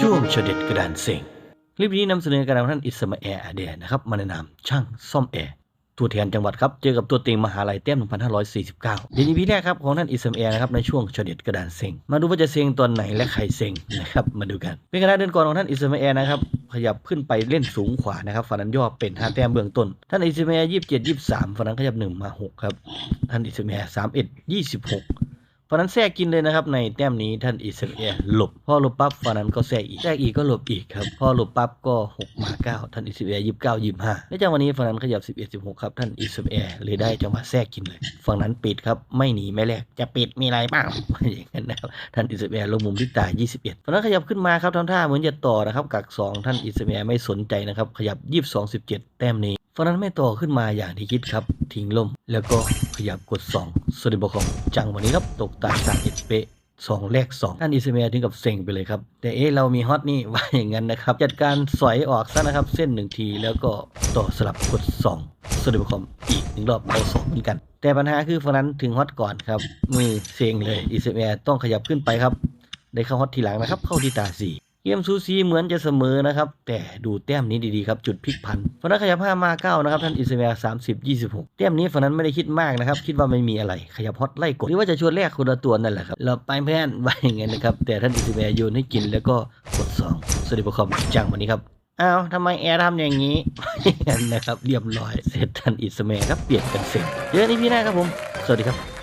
ช่วงเฉด็ดกระดานเซ็งคลิปนี้นำเสนอการนำท่านอิสมาแอร์อาเดียนะครับมาในนาช่างซ่อมแอร์ตัวแทนจังหวัดครับ เจอกับตัวเต็งมหาลัยแต้ม 1549เดี๋ยวนี้พี่แรกครับของท่านอิสมาแอร์นะครับในช่วงเฉด็ดกระดานเซ็งมาดูว่าจะเซ็งตอนไหนและใครเซ็งนะครับมาดูกัน เป็นกระดานเดินก่อนของท่านอิสมาแอร์นะครับขยับขึ้นไปเล่นสูงขวานะครับฝันนั้นย่อเป็นห้าแต้มเบื้องต้น ท่านอิสมาแอร์ยี่สิบเจ็ดยี่สิบสามฝันนั้นขยับหนึ่งมาหกครับท่านอิสมาแอร์สามเอ็ดยี่สิบหก ฟานั้นแทรกกินเลยนะครับในแต้มนี้ท่านอิสราเอลหลบพอหลบปั๊บฟานั้นก็แทรกอีกแทรกอีกก็หลบอีกครับพอหลบปั๊บก็6มา9ท่านอิสราเอลยี่สิบเก้ายี่สิบห้าและจังหวะนี้ฟานั้นขยับ 11 16ครับท่านอิสราเอลเลยได้จังหวะแทรกกินเลย ฝั่งนั้นปิดครับไม่หนีไม่แลกจะปิดมีอะไรบ้างอย่างนั้นนะครับท่านอิสราเอลลงมุมที่ตาย21ฝั่งนั้นขยับขึ้นมาครับทำท่าเหมือนจะต่อนะครับกักสองท่านอิสราเอลไม่สนใจนะครับขยับ 22 17 แต้มนี้ ฟนั้นไม่ต่อขึ้นมาอย่างที่คิดครับ ทิ้งลมแล้วก็ขยับกด2สวัสดีบอของจังวันนี้ครับตกตาสามเอ็ดเป๊ะสองแรกสองท่านอิสเมียถึงกับเซ็งไปเลยครับ แต่เอ๊ะเรามีฮอตนี่ว่าอย่างนั้นนะครับ จัดการสอยออกซะนะครับ เส้นหนึ่งทีแล้วก็ต่อสลับกด2สวัสดีบอของอีกหนึ่งรอบเอาสองเหมือนกัน แต่ปัญหาคือฟนั้นถึงฮอตก่อนครับมือเซ็งเลยอิสเมียต้องขยับขึ้นไปครับ ได้เข้าฮอตทีหลังนะครับ เข้าที่ตาสี่ เกมซูซีเหมือนจะเสมอนะครับ แต่ดูแต้มนี้ดีๆครับ จุดพลิกพันฟนันขยับ5มา9นะครับ ท่านอิสเมียสามสิบยี่สิบหกแต้มนี้ฟนันไม่ได้คิดมากนะครับ คิดว่าไม่มีอะไร ขยับฮอตไล่กดหรือว่าจะชวนแรกคนละตัวนั่นแหละครับ เราไปเพื่อนว่าอย่างงั้นนะครับ แต่ท่านอิสเมียโยนให้กินแล้วก็กด2สวัสดีประคอมจังวันนี้ครับอ้าวทำไมแอร์ทำอย่างนี้อย่างนั้นนะครับเรียบร้อยเสร็จท่านอิสเมียครับเปลี่ยนกันเสร็จเจอกันอีพี่หน้าครับผม สวัสดีครับ